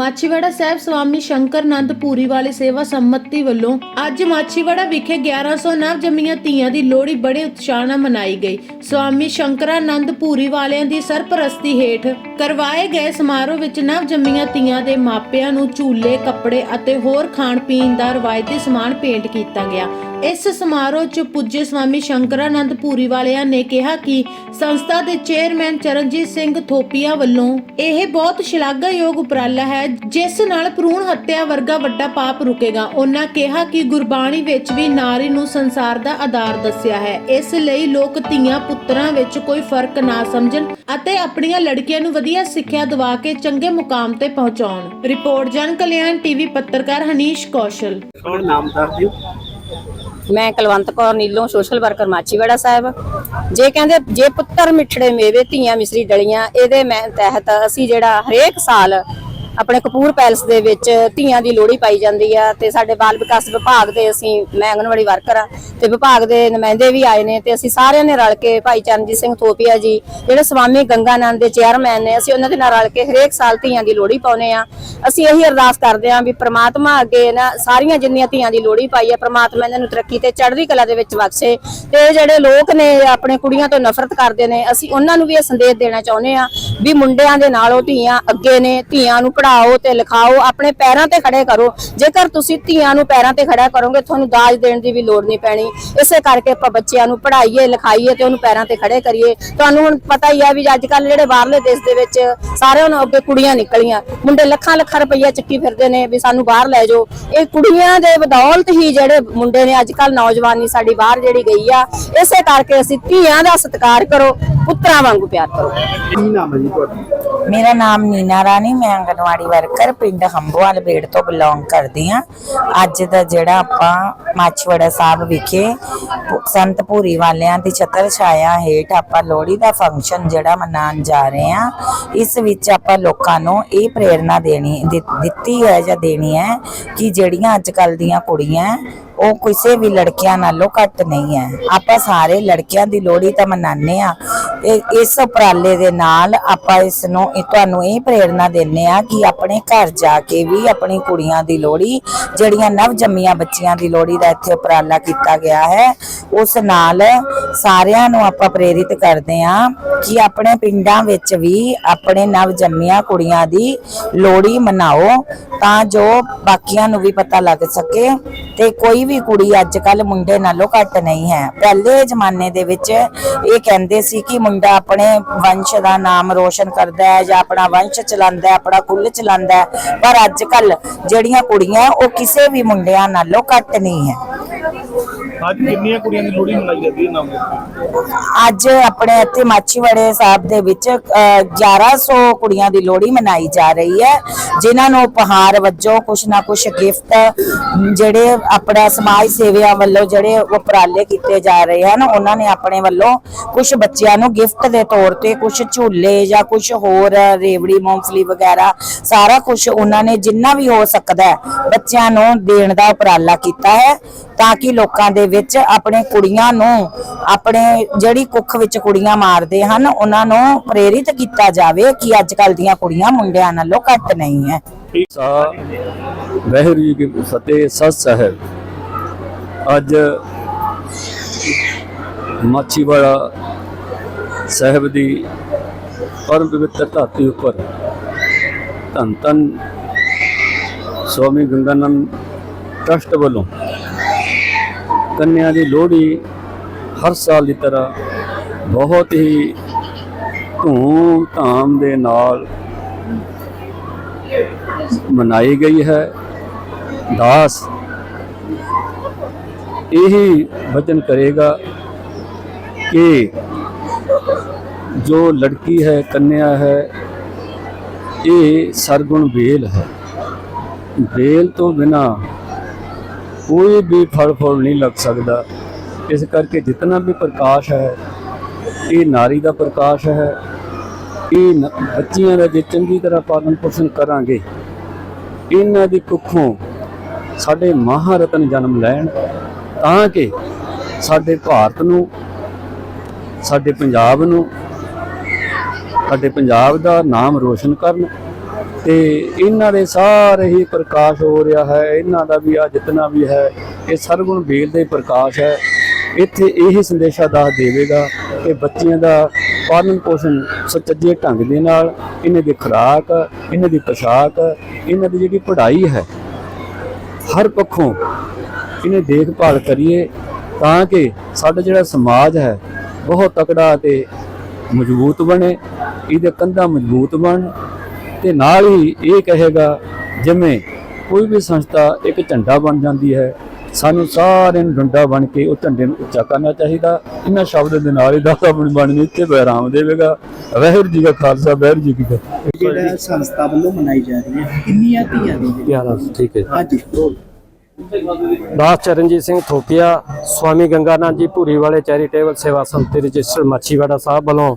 ਮਾਛੀਵਾੜਾ ਸਾਹਿਬ ਸਵਾਮੀ ਸ਼ੰਕਰ ਪੂਰੀ ਵਾਲੇ ਸੇਵਾ ਸੰਮਤੀ ਵੱਲੋਂ ਅੱਜ ਮਾਛੀਵਾੜਾ ਵਿਖੇ 1100 ਨਵ ਜੰਮੀਆਂ ਧੀਆਂ ਦੀ ਲੋਹੜੀ ਬੜੇ ਉਤਸ਼ਾਹ ਨਾਲ ਮਨਾਈ ਗਈ। ਸਵਾਮੀ ਸ਼ੰਕਰਾਨੰਦ ਪੂਰੀ ਵਾਲਿਆਂ ਦੀ ਸਰਪ੍ਰਸਤੀ ਹੇਠ ਕਰਵਾਏ ਗਏ ਸਮਾਰੋਹ ਵਿੱਚ ਨਵ ਜੰਮੀਆਂ ਧੀਆਂ ਦੇ ਮਾਪਿਆਂ ਨੂੰ ਝੂਲੇ, ਕੱਪੜੇ ਅਤੇ ਹੋਰ ਖਾਣ ਪੀਣ ਦਾ ਰਵਾਇਤੀ ਸਮਾਨ ਭੇਂਟ ਕੀਤਾ ਗਿਆ। ਇਸ ਸਮਾਰੋਹ 'ਚ ਪੁੱਜੇ ਸਵਾਮੀ ਸ਼ੰਕਰਾਨੰਦ ਪੂਰੀ ਵਾਲਿਆਂ ਨੇ ਕਿਹਾ ਕਿ ਸੰਸਥਾ ਦੇ ਚੇਅਰਮੈਨ ਚਰਨਜੀਤ ਸਿੰਘ ਥੋਪੀਆ ਵੱਲੋਂ ਇਹ ਬਹੁਤ ਸ਼ਲਾਘਾਯੋਗ ਉਪਰਾਲਾ ਹੈ, ਜਿਸ ਨਾਲ ਭਰੂਣ ਹੱਤਿਆ ਵਰਗਾ ਵੱਡਾ ਪਾਪ ਰੁਕੇਗਾ। ਉਹਨਾਂ ਕਿਹਾ ਕਿ ਗੁਰਬਾਣੀ ਵਿੱਚ ਵੀ ਨਾਰੀ ਨੂੰ ਸੰਸਾਰ ਦਾ ਆਧਾਰ ਦੱਸਿਆ ਹੈ। ਇਸ ਲਈ ਲੋਕ ਧੀਆਂ ਪੁੱਤਰਾਂ ਵਿੱਚ ਕੋਈ ਫ਼ਰਕ ਨਾ ਸਮਝਣ ਅਤੇ ਆਪਣੀਆਂ ਲੜਕੀਆਂ ਨੂੰ ਵਧੀਆ ਸਿੱਖਿਆ ਦਿਵਾ ਕੇ ਚੰਗੇ ਮੁਕਾਮ ਤੇ ਪਹੁੰਚਾਉਣ। ਰਿਪੋਰਟ ਜਨ ਕਲਿਆਣ ਟੀਵੀ ਪੱਤਰਕਾਰ ਹਨੀਸ਼ ਕੌਸ਼ਲ। ਤੁਹਾਡਾ ਨਾਮ ਦੱਸ ਦਿਓ ਮੈਂ ਕੁਲਵੰਤ ਕੌਰ ਨੀਲੋਂ ਸੋਸ਼ਲ ਵਰਕਰ ਮਾਚੀਵਾੜਾ ਸਾਹਿਬ। ਜੇ ਕਹਿੰਦੇ ਜੇ ਪੁੱਤਰ ਮਿੱਠੜੇ ਮੇਵੇ ਧੀਆਂ ਮਿਸਰੀ ਡਲੀਆਂ, ਇਹਦੇ ਮੈਂ ਤਹਿਤ ਅਸੀਂ ਜਿਹੜਾ ਹਰੇਕ ਸਾਲ ਆਪਣੇ ਕਪੂਰ ਪੈਲਸ ਦੇ ਵਿੱਚ ਧੀਆਂ ਦੀ ਲੋਹੜੀ ਪਾਈ ਜਾਂਦੀ ਆ ਤੇ ਸਾਡੇ ਬਾਲ ਵਿਕਾਸ ਵਿਭਾਗ ਦੇ ਅਸੀਂ ਮੈਂ ਆਂਗਣਵਾੜੀ ਵਰਕਰ ਆ ਤੇ ਵਿਭਾਗ ਦੇ ਨੁਮਾਇੰਦੇ ਵੀ ਆਏ ਨੇ ਤੇ ਅਸੀਂ ਸਾਰਿਆਂ ਨੇ ਰਲ ਕੇ ਭਾਈ ਚਰਨਜੀਤ ਸਿੰਘ ਥੋਪੀਆ ਜੀ, ਜਿਹੜੇ ਸਵਾਮੀ ਗੰਗਾਨੰਦ ਦੇ ਚੇਅਰਮੈਨ ਨੇ, ਅਸੀਂ ਉਹਨਾਂ ਦੇ ਨਾਲ ਰਲ ਕੇ ਹਰੇਕ ਸਾਲ ਧੀਆਂ ਦੀ ਲੋਹੜੀ ਪਾਉਨੇ ਆ। ਅਸੀਂ ਇਹੀ ਅਰਦਾਸ ਕਰਦੇ ਆਂ ਵੀ ਪ੍ਰਮਾਤਮਾ ਅੱਗੇ ਨਾ ਸਾਰੀਆਂ ਜਿੰਨੀਆਂ ਧੀਆਂ ਦੀ ਲੋਹੜੀ ਪਾਈ ਆ, ਪ੍ਰਮਾਤਮਾ ਇਹਨਾਂ ਨੂੰ ਤਰੱਕੀ ਤੇ ਚੜ੍ਹਦੀ ਕਲਾ ਦੇ ਵਿੱਚ ਬਖਸ਼ੇ ਤੇ ਜਿਹੜੇ ਲੋਕ ਨੇ ਆਪਣੇ ਕੁੜੀਆਂ ਤੋਂ ਨਫ਼ਰਤ ਕਰਦੇ ਨੇ, ਅਸੀਂ ਉਹਨਾਂ ਨੂੰ ਵੀ ਇਹ ਸੰਦੇਸ਼ ਦੇਣਾ ਚਾਹੁੰਦੇ ਆ ਵੀ ਮੁੰਡਿਆਂ ਦੇ ਨਾਲੋਂ ਧੀਆਂ ਅੱਗੇ ਨੇ, ਧੀਆਂ ਨੂੰ ਪੜਾ ਪੜ੍ਹਾਓ ਤੇ ਲਿਖਾਓ ਆਪਣੇ ਪੈਰਾਂ ਤੇ ਖੜੇ ਕਰੋ। ਜੇਕਰ ਤੁਸੀਂ ਧੀਆਂ ਨੂੰ ਪੈਰਾਂ ਤੇ ਖੜਾ ਕਰੋਗੇ ਤੁਹਾਨੂੰ ਦਾਜ ਦੇਣ ਦੀ ਵੀ ਲੋੜ ਨਹੀਂ ਪੈਣੀ। ਇਸੇ ਕਰਕੇ ਆਪਾਂ ਬੱਚਿਆਂ ਨੂੰ ਪੜ੍ਹਾਈਏ ਲਿਖਾਈਏ ਤੇ ਉਹਨੂੰ ਪੈਰਾਂ ਤੇ ਖੜੇ ਕਰੀਏ। ਤੁਹਾਨੂੰ ਹੁਣ ਪਤਾ ਹੀ ਆ ਵੀ ਅੱਜ ਕੱਲ ਜਿਹੜੇ ਬਾਹਰਲੇ ਦੇਸ਼ ਦੇ ਵਿੱਚ ਸਾਰਿਆਂ ਨੂੰ ਅੱਗੇ ਕੁੜੀਆਂ ਨਿਕਲੀਆਂ। ਮੁੰਡੇ ਲੱਖਾਂ ਲੱਖਾਂ ਰੁਪਈਆ ਚੱਕੀ ਫਿਰਦੇ ਨੇ ਵੀ ਸਾਨੂੰ ਬਾਹਰ ਲੈ ਜਾਓ। ਇਹ ਕੁੜੀਆਂ ਦੇ ਬਦੌਲਤ ਹੀ ਜਿਹੜੇ ਮੁੰਡੇ ਨੇ ਅੱਜ ਕੱਲ ਨੌਜਵਾਨੀ ਸਾਡੀ ਬਾਹਰ ਜਿਹੜੀ ਗਈ ਆ ਇਸੇ ਕਰਕੇ ਅਸੀਂ ਧੀਆਂ ਦਾ ਸਤਿਕਾਰ ਕਰੋ ਪੁੱਤਰਾਂ ਵਾਂਗੂ ਪਿਆਰ ਕਰੋ। ਕੀ ਨਾਮ ਹੈ ਜੀ ਤੁਹਾਡਾ? ਮੇਰਾ ਨਾਮ ਨੀਨਾ ਰਾਣੀ ਮੈਂ ਆਂਗਨਵਾੜੀ ਵਰਕਰ ਪਿੰਡ ਹੰਬੋਵਾਲ ਬੇੜ ਤੋਂ ਬਿਲੋਂਗ ਕਰਦੀ ਹਾਂ। ਅੱਜ ਦਾ ਜਿਹੜਾ ਆਪਾਂ ਮਾਛਵੜਾ ਸਾਹਿਬ ਵਿਖੇ ਸੰਤ ਭੂਰੀ ਵਾਲਿਆਂ ਦੀ ਛਤਰ ਛਾਇਆ ਹੇਠ ਆਪਾਂ ਲੋਹੜੀ ਦਾ ਫੰਕਸ਼ਨ ਜਿਹੜਾ ਮਨਾਉਣ ਜਾ ਰਹੇ ਹਾਂ। ਇਸ ਵਿੱਚ ਆਪਾਂ ਲੋਕਾਂ ਨੂੰ ਇਹ ਪ੍ਰੇਰਣਾ ਦੇਣੀ ਦਿੱਤੀ ਹੈ ਜਾਂ ਦੇਣੀ ਹੈ ਕਿ ਜਿਹੜੀਆਂ ਅੱਜ ਕੱਲ ਦੀਆਂ ਕੁੜੀਆਂ ਉਹ ਕਿਸੇ ਵੀ ਲੜਕਿਆਂ ਨਾਲੋਂ ਘੱਟ ਨਹੀਂ ਹੈ। ਆਪਾਂ ਸਾਰੇ ਲੜਕਿਆਂ ਦੀ ਲੋਹੜੀ ਤਾਂ ਮਨਾਉਂਦੇ ਆ ਇਸ ਉਪਰਾਲੇ ਦੇ ਨਾਲ ਆਪਾਂ ਇਸ ਨੂੰ ਤੁਹਾਨੂੰ ਇਹ ਪ੍ਰੇਰਣਾ ਦਿੰਨੇ ਆ ਕਿ ਆਪਣੇ ਘਰ ਜਾ ਕੇ ਵੀ ਆਪਣੀ ਕੁੜੀਆਂ ਦੀ ਲੋਹੜੀ, ਜਿਹੜੀਆਂ ਨਵ ਜੰਮੀਆਂ ਬੱਚੀਆਂ ਦੀ ਲੋਹੜੀ ਦਾ ਇੱਥੇ ਉਪਰਾਲਾ ਕੀਤਾ ਗਿਆ ਹੈ, ਉਸ ਨਾਲ ਸਾਰਿਆਂ ਨੂੰ ਆਪਾਂ ਪ੍ਰੇਰਿਤ ਕਰਦੇ ਆ ਕਿ ਆਪਣੇ ਪਿੰਡਾਂ ਵਿੱਚ ਵੀ ਆਪਣੇ ਨਵ ਜੰਮੀਆਂ ਕੁੜੀਆਂ ਦੀ ਲੋਹੜੀ ਮਨਾਓ ਤਾਂ ਜੋ ਬਾਕੀਆਂ ਨੂੰ ਵੀ ਪਤਾ ਲੱਗ ਸਕੇ ਤੇ ਕੋਈ ਵੀ ਕੁੜੀ ਅੱਜ ਕੱਲ ਮੁੰਡੇ ਨਾਲੋਂ ਘੱਟ ਨਹੀਂ ਹੈ। ਪਹਿਲੇ ਜ਼ਮਾਨੇ ਦੇ ਵਿੱਚ ਇਹ ਕਹਿੰਦੇ ਸੀ ਕਿ ਮੁੰਡਾ ਆਪਣੇ ਵੰਸ਼ ਦਾ ਨਾਮ ਰੋਸ਼ਨ ਕਰਦਾ ਹੈ ਜਾਂ ਆਪਣਾ ਵੰਸ਼ ਚਲਾਉਂਦਾ ਹੈ, ਆਪਣਾ ਕੁੱਲ ਚਲਾਉਂਦਾ ਹੈ। ਪਰ ਅੱਜ ਕੱਲ ਜਿਹੜੀਆਂ ਕੁੜੀਆਂ ਉਹ ਕਿਸੇ ਵੀ ਮੁੰਡਿਆਂ ਨਾਲੋਂ ਘੱਟ ਨਹੀਂ ਹੈ। ਅੱਜ ਕਿੰਨੀਆਂ ਕੁੜੀਆਂ ਦੀ ਲੋਹੜੀ ਮਨਾਈ ਜਾਂਦੀ ਹੈ ਨਾਮ ਅੱਜ ਆਪਣੇ ਇੱਥੇ ਮਾਛੀਵਾੜੇ ਸਾਹਿਬ ਦੇ ਵਿੱਚ 1100 ਕੁੜੀਆਂ ਦੀ ਲੋਹੜੀ ਮਨਾਈ ਜਾ ਰਹੀ ਹੈ, ਜਿਨ੍ਹਾਂ ਨੂੰ ਉਪਹਾਰ ਵਜੋਂ ਕੁਛ ਨਾ ਕੁਛ ਗਿਫਟ, ਜਿਹੜੇ ਆਪਣਾ ਸਮਾਜ ਸੇਵੀਆਂ ਵੱਲੋਂ ਜਿਹੜੇ ਉਪਰਾਲੇ ਕੀਤੇ ਜਾ ਰਹੇ ਹਨ, ਉਹਨਾਂ ਨੇ ਆਪਣੇ ਵੱਲੋਂ ਕੁਝ ਬੱਚਿਆਂ ਨੂੰ ਗਿਫਟ ਦੇ ਤੌਰ ਤੇ ਕੁਝ ਝੂਲੇ ਜਾਂ ਕੁਝ ਹੋਰ ਰੇਵੜੀ, ਮੂੰਗਫਲੀ ਵਗੈਰਾ, ਸਾਰਾ ਕੁਝ ਉਹਨਾਂ ਨੇ ਜਿੰਨਾ ਵੀ ਹੋ ਸਕਦਾ ਬੱਚਿਆਂ ਨੂੰ ਦੇਣ ਦਾ ਉਪਰਾਲਾ ਕੀਤਾ ਹੈ, ਤਾਂ ਕਿ ਲੋਕਾਂ ਦੇ ਵਿੱਚ ਆਪਣੇ ਕੁੜੀਆਂ ਨੂੰ ਆਪਣੇ ਜਿਹੜੀ ਕੁੱਖ ਵਿੱਚ ਕੁੜੀਆਂ ਮਾਰਦੇ ਹਨ, ਉਹਨਾਂ ਨੂੰ ਪ੍ਰੇਰਿਤ ਕੀਤਾ ਜਾਵੇ ਕਿ ਅੱਜ ਕੱਲ ਦੀਆਂ ਕੁੜੀਆਂ ਮੁੰਡਿਆਂ ਨਾਲੋਂ ਘੱਟ ਨਹੀਂ ਹੈ। ਸਾ ਜੀ ਕੀ ਫਤਿਹ, ਸਤ ਸਾਹਿਬ ਅੱਜ ਮਾਛੀਵਾੜਾ ਸਾਹਿਬ ਦੀ ਪਰਮ ਪਵਿੱਤਰ ਧਰਤੀ ਉੱਪਰ ਧੰਨ ਧੰਨ ਸਵਾਮੀ ਗੰਗਾਨੰਦ ਟਰਸਟ ਵੱਲੋਂ ਕੰਨਿਆ ਦੀ ਲੋਹੜੀ ਹਰ ਸਾਲ ਦੀ ਤਰ੍ਹਾਂ ਬਹੁਤ ਹੀ ਧੂਮ ਧਾਮ ਦੇ ਨਾਲ ਮਨਾਈ ਗਈ ਹੈ। ਦਾਸ ਇਹੀ ਵਚਨ ਕਰੇਗਾ ਕਿ ਜੋ ਲੜਕੀ ਹੈ, ਕੰਨਿਆ ਹੈ, ਇਹ ਸਰਗੁਣ ਵੇਲ ਹੈ। ਵੇਲ ਤੋਂ ਬਿਨਾ ਕੋਈ ਵੀ ਫਲ ਫੁੱਲ ਨਹੀਂ ਲੱਗ ਸਕਦਾ। ਇਸ ਕਰਕੇ ਜਿਤਨਾ ਵੀ ਪ੍ਰਕਾਸ਼ ਹੈ, ਇਹ ਨਾਰੀ ਦਾ ਪ੍ਰਕਾਸ਼ ਹੈ। ਇਹ ਨ- ਬੱਚੀਆਂ ਦਾ ਜੇ ਚੰਗੀ ਤਰ੍ਹਾਂ ਪਾਲਣ ਪੋਸ਼ਣ ਕਰਾਂਗੇ, ਇਹਨਾਂ ਦੀ ਕੁੱਖੋਂ ਸਾਡੇ ਮਹਾਰਤਨ ਜਨਮ ਲੈਣ, ਤਾਂ ਕਿ ਸਾਡੇ ਭਾਰਤ ਨੂੰ, ਸਾਡੇ ਪੰਜਾਬ ਨੂੰ, ਸਾਡੇ ਪੰਜਾਬ ਦਾ ਨਾਮ ਰੋਸ਼ਨ ਕਰਨ ਤੇ ਇਹਨਾਂ ਦੇ ਸਾਰੇ ਹੀ ਪ੍ਰਕਾਸ਼ ਹੋ ਰਿਹਾ ਹੈ, ਇਹਨਾਂ ਦਾ ਵੀ ਆ ਜਿਤਨਾ ਵੀ ਹੈ, ਇਹ ਸਰਗੁਣ ਬੇਲ ਦੇ ਪ੍ਰਕਾਸ਼ ਹੈ। ਇੱਥੇ ਇਹੀ ਸੰਦੇਸ਼ਾ ਦੱਸ ਦੇਵੇਗਾ ਕਿ ਬੱਚਿਆਂ ਦਾ ਪਾਲਣ ਪੋਸ਼ਣ ਸੁਚੱਜੇ ਢੰਗ ਦੇ ਨਾਲ, ਇਹਨਾਂ ਦੀ ਖੁਰਾਕ, ਇਹਨਾਂ ਦੀ ਪੋਸ਼ਾਕ, ਇਹਨਾਂ ਦੀ ਜਿਹੜੀ ਪੜ੍ਹਾਈ ਹੈ, ਹਰ ਪੱਖੋਂ ਇਹਨੇ ਦੇਖਭਾਲ ਕਰੀਏ ਤਾਂ ਕਿ ਸਾਡਾ ਜਿਹੜਾ ਸਮਾਜ ਹੈ ਬਹੁਤ ਤਕੜਾ ਤੇ ਮਜ਼ਬੂਤ ਬਣੇ, ਇਹਦੇ ਕੰਧਾਂ ਮਜ਼ਬੂਤ ਬਣ ਤੇ ਨਾਲ ਹੀ ਇਹ ਕਹੇਗਾ ਜਿਵੇਂ ਕੋਈ ਵੀ ਸੰਸਥਾ ਇੱਕ ਝੰਡਾ ਬਣ ਜਾਂਦੀ ਹੈ ਸਾਨੂੰ ਸਾਰਿਆਂ ਨੂੰ ਡੰਡਾ ਬਣ ਕੇ ਉਹ ਝੰਡੇ ਨੂੰ ਉੱਚਾ ਕਰਨਾ ਚਾਹੀਦਾ। ਇਹਨਾਂ ਸ਼ਬਦ ਦੇ ਨਾਲ ਹੀ ਦਾਤਾ ਬਣ ਬਣਨੀ ਤੇ ਵਿਰਾਮ ਦੇਵੇਗਾ। ਵਾਹਿਗੁਰੂ ਜੀ ਕਾ ਖਾਲਸਾ ਵਾਹਿਗੁਰੂ ਜੀ ਕੀ ਫਤਿਹ। ਜਿਹੜਾ ਸੰਸਥਾ ਵੱਲੋਂ ਮਨਾਈ ਜਾ ਰਹੀ ਹੈ ਕਿੰਨੀਆਂ ਧੀਆਂ ਦੀ ਜਿਹੜੀ 11 ਠੀਕ ਹੈ। ਦਾਸ ਚਰਨਜੀਤ ਸਿੰਘ ਥੋਪੀਆ ਸਵਾਮੀ ਗੰਗਾਨਾਥ ਜੀ ਭੂਰੀ ਵਾਲੇ ਚੈਰੀਟੇਬਲ ਸੇਵਾ ਸੰਮਤੀ ਰਜਿਸਟਰ ਮਾਛੀਵਾੜਾ ਸਾਹਿਬ ਵੱਲੋਂ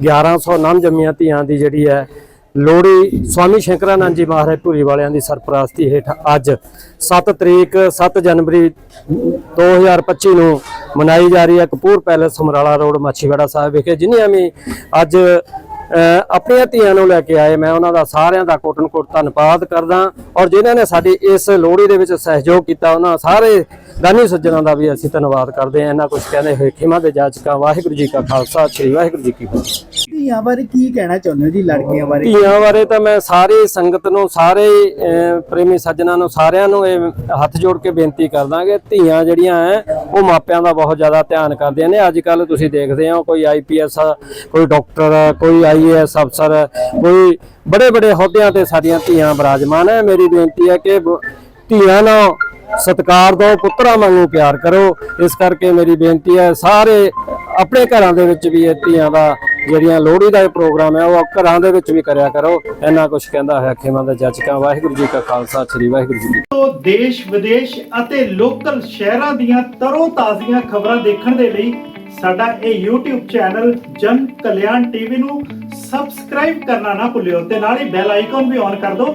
1100 ਨਾਮ ਜੰਮੀਆਂ ਧੀਆਂ ਦੀ ਜਿਹੜੀ ਹੈ ਲੋਹੜੀ ਸਵਾਮੀ ਸ਼ੰਕਰਾਨੰਦ ਜੀ ਮਹਾਰਾਜ ਭੂਰੀ ਵਾਲਿਆਂ ਦੀ ਸਰਪ੍ਰਸਤੀ ਹੇਠ ਅੱਜ 7 ਤਰੀਕ 7 ਜਨਵਰੀ 2025 ਨੂੰ ਮਨਾਈ ਜਾ ਰਹੀ ਹੈ ਕਪੂਰ ਪੈਲੇਸ ਸਮਰਾਲਾ ਰੋਡ, ਮਾਛੀਵਾੜਾ ਸਾਹਿਬ ਵਿਖੇ। ਜਿਨ੍ਹਾਂ ਵੀ ਅੱਜ ਆਪਣੀਆਂ ਧੀਆਂ ਨੂੰ ਲੈ ਕੇ ਆਏ, ਮੈਂ ਉਹਨਾਂ ਦਾ ਸਾਰਿਆਂ ਦਾ ਕੋਟਨ ਕੋਟ ਧੰਨਵਾਦ ਕਰਦਾ ਔਰ ਜਿਨ੍ਹਾਂ ਨੇ ਸਾਡੀ ਇਸ ਲੋਹੜੀ ਦੇ ਵਿੱਚ ਸਹਿਯੋਗ ਕੀਤਾ, ਉਹਨਾਂ ਸਾਰੇ ਦਾਨੀ ਸੱਜਣਾਂ ਦਾ ਵੀ ਅਸੀਂ ਧੰਨਵਾਦ ਕਰਦੇ ਹਾਂ। ਇਹਨਾਂ ਕੁਝ ਕਹਿੰਦੇ ਹੋਏ ਖਿਮਾ ਦੇ ਜਾਚਕਾਂ ਵਾਹਿਗੁਰੂ ਜੀ ਕਾ ਖਾਲਸਾ, ਸ੍ਰੀ ਵਾਹਿਗੁਰੂ ਜੀ ਕੀ ਫਤਿਹ। ਧੀਆਂ ਬਾਰੇ ਕੀ ਕਹਿਣਾ ਚਾਹੁੰਦੇ ਹੋ ਜੀ, ਲੜਕੀਆਂ ਬਾਰੇ? ਧੀਆਂ ਬਾਰੇ ਤਾਂ ਮੈਂ ਸਾਰੀ ਸੰਗਤ ਨੂੰ, ਸਾਰੇ ਪ੍ਰੇਮੀ ਸੱਜਣਾਂ ਨੂੰ, ਸਾਰਿਆਂ ਨੂੰ ਇਹ ਹੱਥ ਜੋੜ ਕੇ ਬੇਨਤੀ ਕਰਦਾ ਕਿ ਧੀਆਂ ਜਿਹੜੀਆਂ ਹੈ ਉਹ ਮਾਪਿਆਂ ਦਾ ਬਹੁਤ ਜ਼ਿਆਦਾ ਧਿਆਨ ਕਰਦੀਆਂ ਨੇ। ਅੱਜ ਕੱਲ ਤੁਸੀਂ ਦੇਖਦੇ ਹੋ, ਕੋਈ ਆਈਪੀਐਸ ਕੋਈ ਡਾਕਟਰ, ਕੋਈ ਆਈਏਐਸ ਅਫਸਰ, ਕੋਈ ਬੜੇ ਬੜੇ ਅਹੁਦਿਆਂ ਤੇ ਸਾਡੀਆਂ ਧੀਆਂ ਬਰਾਜਮਾਨ ਹੈ ਮੇਰੀ ਬੇਨਤੀ ਹੈ ਕਿ ਧੀਆਂ ਨਾਲ ਸਤਿਕਾਰ ਦਿਓ ਪੁੱਤਰਾਂ ਵਾਂਗੂ ਪਿਆਰ ਕਰੋ। ਇਸ ਕਰਕੇ ਮੇਰੀ ਬੇਨਤੀ ਹੈ, ਸਾਰੇ ਆਪਣੇ ਘਰਾਂ ਦੇ ਵਿੱਚ ਵੀ ਇਹ ਧੀਆਂ ਦਾ ਜਿਹੜੀਆਂ ਲੋਹੜੀ ਦਾ ਪ੍ਰੋਗਰਾਮ ਹੈ, ਉਹ ਘਰਾਂ ਦੇ ਵਿੱਚ ਵੀ ਕਰਿਆ ਕਰੋ। ਇੰਨਾ ਕੁਝ ਕਹਿੰਦਾ ਹੋਇਆ ਖੇਮਾ ਦਾ ਜੱਜਕਾਂ ਵਾਹਿਗੁਰੂ ਜੀ ਕਾ ਖਾਲਸਾ, ਸ੍ਰੀ ਵਾਹਿਗੁਰੂ ਜੀ ਤੋਂ ਦੇਸ਼, ਵਿਦੇਸ਼ ਅਤੇ ਲੋਕਲ ਸ਼ਹਿਰਾਂ ਦੀਆਂ ਤਰੋ ਤਾਜ਼ੀਆਂ ਖਬਰਾਂ ਦੇਖਣ ਦੇ ਲਈ ਸਾਡਾ ਇਹ YouTube ਚੈਨਲ ਜਨ ਕਲਿਆਣ ਟੀਵੀ ਨੂੰ ਸਬਸਕ੍ਰਾਈਬ ਕਰਨਾ ਨਾ ਭੁੱਲਿਓ ਤੇ ਨਾਲ ਹੀ ਬੈਲ ਆਈਕਨ ਵੀ ਔਨ ਕਰ ਦਿਓ